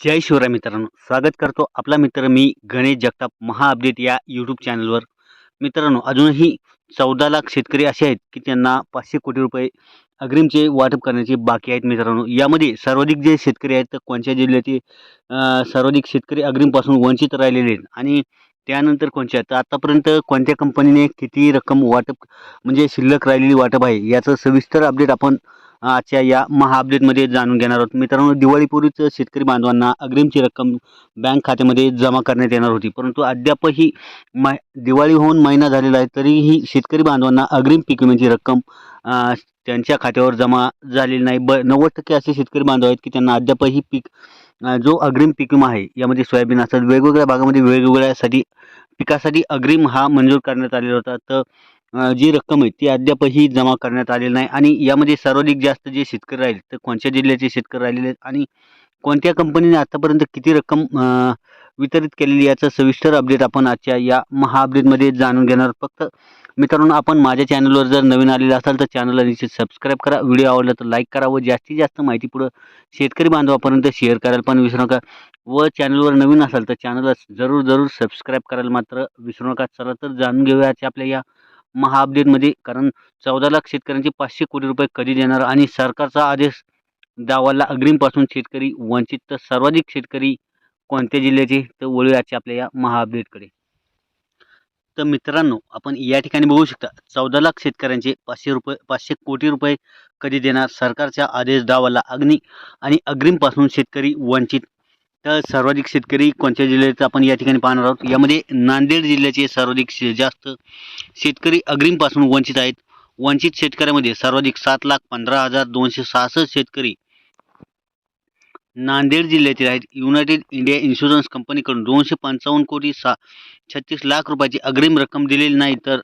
जय शिवराय मित्रांनो. स्वागत करतो आपला मित्र मी गणेश जगताप महा अपडेट या यूट्यूब चॅनलवर मित्रांनो अजूनही चौदा लाख शेतकरी असे आहेत की त्यांना पाचशे कोटी रुपये अग्रिमचे वाटप करण्याचे बाकी आहेत मित्रांनो. यामध्ये सर्वाधिक जे शेतकरी आहेत तर कोणत्या जिल्ह्यातील सर्वाधिक शेतकरी अग्रिमपासून वंचित राहिलेले आहेत आणि त्यानंतर कोणत्या तर आतापर्यंत कोणत्या कंपनीने किती रक्कम वाटप म्हणजे शिल्लक राहिलेली वाटप आहे याचं सविस्तर अपडेट आपण आजच्या या महाअपडेटमध्ये जाणून घेणार आहोत. मित्रांनो दिवाळीपूर्वीच शेतकरी बांधवांना अग्रिमची रक्कम बँक खात्यामध्ये जमा करण्यात येणार होती. परंतु अद्यापही मै दिवाळी होऊन महिना झालेला आहे तरीही शेतकरी बांधवांना अग्रिम पीक विम्याची रक्कम त्यांच्या खात्यावर जमा झालेली नाही. ब नव्वद टक्के असे शेतकरी बांधव आहेत की त्यांना अद्यापही पीक जो अग्रिम पीक विमा आहे यामध्ये सोयाबीन असतात. वेगवेगळ्या भागामध्ये वेगवेगळ्यासाठी पिकासाठी अग्रिम हा मंजूर करण्यात आलेला होता. तर जी रक्कम आहे ती अद्यापही जमा करण्यात आलेली नाही आणि यामध्ये सर्वाधिक जास्त जे शेतकरी राहिले तर कोणत्या जिल्ह्याचे शेतकरी राहिलेले आहेत आणि कोणत्या कंपनीने आतापर्यंत किती रक्कम वितरित केलेली याचं सविस्तर अपडेट आपण आजच्या या महा अपडेटमध्ये जाणून घेणार आहोत. फक्त मित्रांनो आपण माझ्या चॅनलवर जर नवीन आलेलं असाल तर चॅनलला निश्चित सबस्क्राईब करा. व्हिडिओ आवडला तर लाईक करा व जास्तीत जास्त माहिती पुढं शेतकरी बांधवापर्यंत शेअर करायला पण विसरू नका. व चॅनलवर नवीन असाल तर चॅनलला जरूर जरूर सबस्क्राईब करायला मात्र विसरू नका. चला तर जाणून घेऊया आजच्या आपल्या या महाअपडेटमध्ये कारण चौदा लाख शेतकऱ्यांचे पाचशे कोटी रुपये कधी देणार आणि सरकारचा आदेश दावाला अग्रिमपासून शेतकरी वंचित. तर सर्वाधिक शेतकरी कोणत्या जिल्ह्याचे? तर वळूयाचे आपल्या या महाअपडेटकडे. तर मित्रांनो आपण या ठिकाणी बघू शकता चौदा लाख शेतकऱ्यांचे पाचशे रुपये पाचशे कोटी रुपये कधी देणार? सरकारच्या आदेश दावाला अग्नी आणि अग्रिमपासून शेतकरी वंचित. तर सर्वाधिक शेतकरी कोणत्या जिल्ह्याचं आपण या ठिकाणी पाहणार आहोत? यामध्ये नांदेड जिल्ह्याचे सर्वाधिक शे- जास्त शेतकरी अग्रिमपासून वंचित आहेत. वंचित शेतकऱ्यामध्ये सर्वाधिक सात लाख पंधरा हजार दोनशे सहासष्ट शेतकरी नांदेड जिल्ह्यातील आहेत. युनायटेड इंडिया इन्शुरन्स कंपनीकडून दोनशे पंचावन्न कोटी सा छत्तीस लाख रुपयाची अग्रिम रक्कम दिलेली नाही तर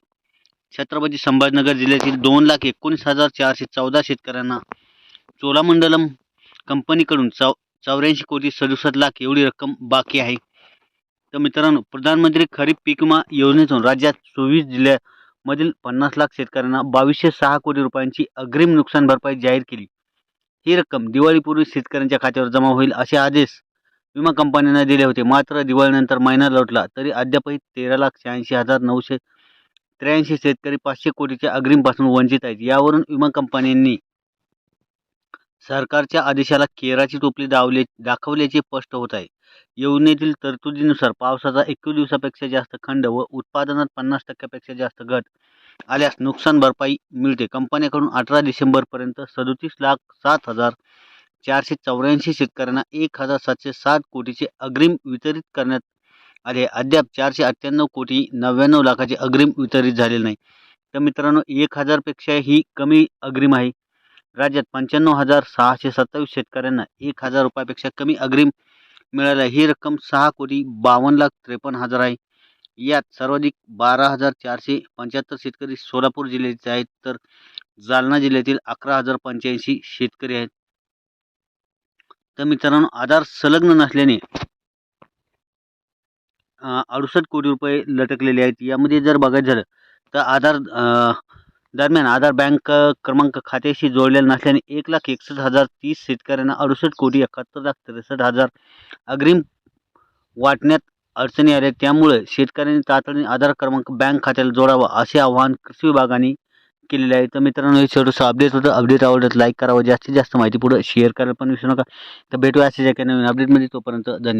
छत्रपती संभाजीनगर जिल्ह्यातील दोन लाख एकोणीस हजार चारशे चौदा शेतकऱ्यांना चोलामंडलम कंपनीकडून चौ चौऱ्याऐंशी कोटी सदुसष्ट लाख एवढी रक्कम बाकी आहे. तर मित्रांनो प्रधानमंत्री खरीप पीक विमा योजनेतून राज्यात चोवीस जिल्ह्यामधील पन्नास लाख शेतकऱ्यांना बावीसशे सहा कोटी रुपयांची अग्रिम नुकसान भरपाई जाहीर केली. ही रक्कम दिवाळीपूर्वी शेतकऱ्यांच्या खात्यावर जमा होईल असे आदेश विमा कंपन्यांना दिले होते. मात्र दिवाळीनंतर महिना लोटला तरी अद्यापही तेरा लाख शहाऐंशी हजार नऊशे त्र्याऐंशी शेतकरी पाचशे कोटीच्या अग्रिमपासून वंचित आहेत. यावरून विमा कंपन्यांनी सरकारच्या आदेशाला केराची टोपली दावले दाखवल्याचे स्पष्ट होत आहे. योजनेतील तरतुदीनुसार पावसाचा एकवीस दिवसापेक्षा जास्त खंड व उत्पादनात पन्नास टक्क्यापेक्षा जास्त घट आल्यास नुकसान भरपाई मिळते. कंपन्याकडून अठरा डिसेंबरपर्यंत सदोतीस लाख सात हजार चारशे चौऱ्याऐंशी शेतकऱ्यांना एक हजार सातशे सात कोटीचे अग्रिम वितरित करण्यात आले. अद्याप चारशे अठ्ठ्याण्णव कोटी नव्याण्णव लाखाचे अग्रिम वितरित झालेले नाही. तर मित्रांनो एक हजारपेक्षाही कमी अग्रिम आहे. राज्यात पंच्याण्णव हजार सहाशे सत्तावीस शेतकऱ्यांना एक हजार रुपयापेक्षा कमी अग्रिम मिळाला ही रक्कम सहा कोटी बावन्न लाख त्रेपन्न हजार आहे. यात सर्वाधिक बारा हजार चारशे पंच्याहत्तर शेतकरी सोलापूर जिल्ह्याचे आहेत तर जालना जिल्ह्यातील अकरा हजार पंच्याऐंशी शेतकरी आहेत. तर मित्रांनो आधार संलग्न नसल्याने अडुसष्ट कोटी रुपये लटकलेले आहेत. यामध्ये जर बघायचं झालं तर आधार दरम्यान आधार बँक क्रमांक खात्याशी जोडलेला नसल्याने एक लाख एकसष्ट हजार तीस शेतकऱ्यांना अडुसष्ट कोटी एकाहत्तर लाख त्रेसष्ट हजार अग्रिम वाटण्यात अडचणी आल्या. त्यामुळे शेतकऱ्यांनी तातडीने आधार क्रमांक बँक खात्याला जोडावा असे आवाहन कृषी विभागाने केलेले आहे. तर मित्रांनो हे छोटंसं अपडेट होतं. अपडेट आवडत लाईक करावं. जास्तीत जास्त माहिती पुढे शेअर करायला पण विसरू नका. तर भेटूया असे जे काही नवीन अपडेटमध्ये तोपर्यंत धन्यवाद.